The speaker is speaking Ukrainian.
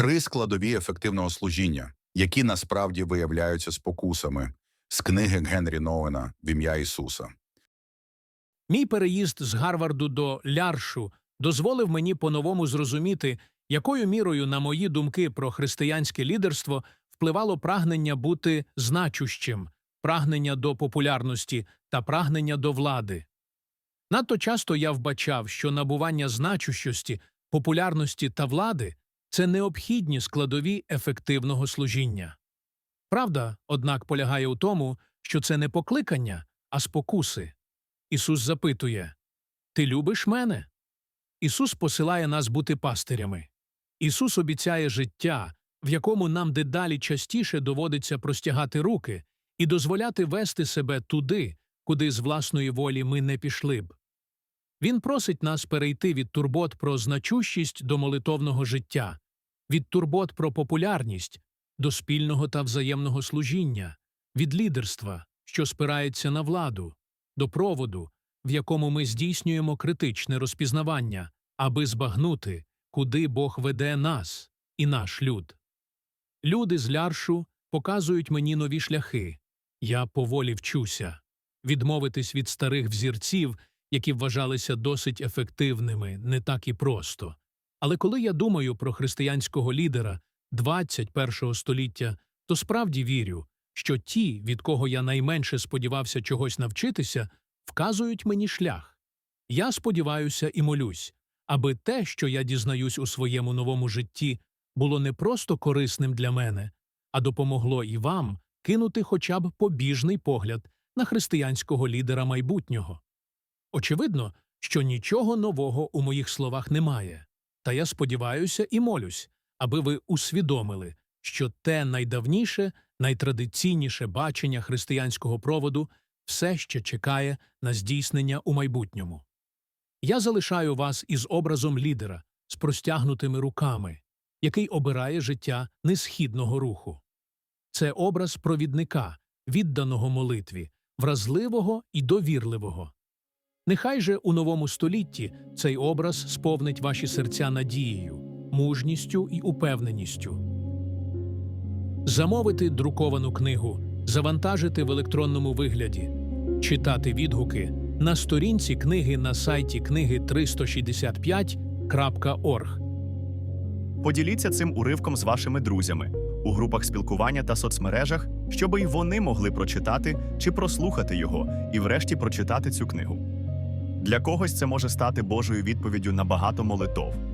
Три складові ефективного служіння, які насправді виявляються спокусами з книги Генрі Ноуена в ім'я Ісуса. Мій переїзд з Гарварду до Ляршу дозволив мені по-новому зрозуміти, якою мірою на мої думки про християнське лідерство впливало прагнення бути значущим, прагнення до популярності та прагнення до влади. Надто часто я вбачав, що набування значущості, популярності та влади це необхідні складові ефективного служіння. Правда, однак, полягає у тому, що це не покликання, а спокуси. Ісус запитує Ти любиш мене? Ісус посилає нас бути пастирями. Ісус обіцяє життя, в якому нам дедалі частіше доводиться простягати руки і дозволяти вести себе туди, куди з власної волі ми не пішли б. Він просить нас перейти від турбот про значущість до молитовного життя, від турбот про популярність до спільного та взаємного служіння, від лідерства, що спирається на владу, до проводу, в якому ми здійснюємо критичне розпізнавання, аби збагнути, куди Бог веде нас і наш люд. Люди з ляршу показують мені нові шляхи. Я поволі вчуся відмовитись від старих взірців, які вважалися досить ефективними, не так і просто. Але коли я думаю про християнського лідера 21 століття, то справді вірю, що ті, від кого я найменше сподівався чогось навчитися, вказують мені шлях. Я сподіваюся і молюсь, аби те, що я дізнаюсь у своєму новому житті, було не просто корисним для мене, а допомогло і вам кинути хоча б побіжний погляд на християнського лідера майбутнього. Очевидно, що нічого нового у моїх словах немає, та я сподіваюся і молюсь, аби ви усвідомили, що те найдавніше, найтрадиційніше бачення християнського проводу все ще чекає на здійснення у майбутньому. Я залишаю вас із образом лідера з простягнутими руками, який обирає життя несхідного руху. Це образ провідника, відданого молитві, вразливого і довірливого. Нехай же у новому столітті цей образ сповнить ваші серця надією, мужністю і упевненістю. Замовити друковану книгу, завантажити в електронному вигляді, читати відгуки на сторінці книги на сайті книги 365.org. Поділіться цим уривком з вашими друзями у групах спілкування та соцмережах, щоб і вони могли прочитати чи прослухати його, і врешті прочитати цю книгу. Для когось це може стати Божою відповіддю на багато молитов.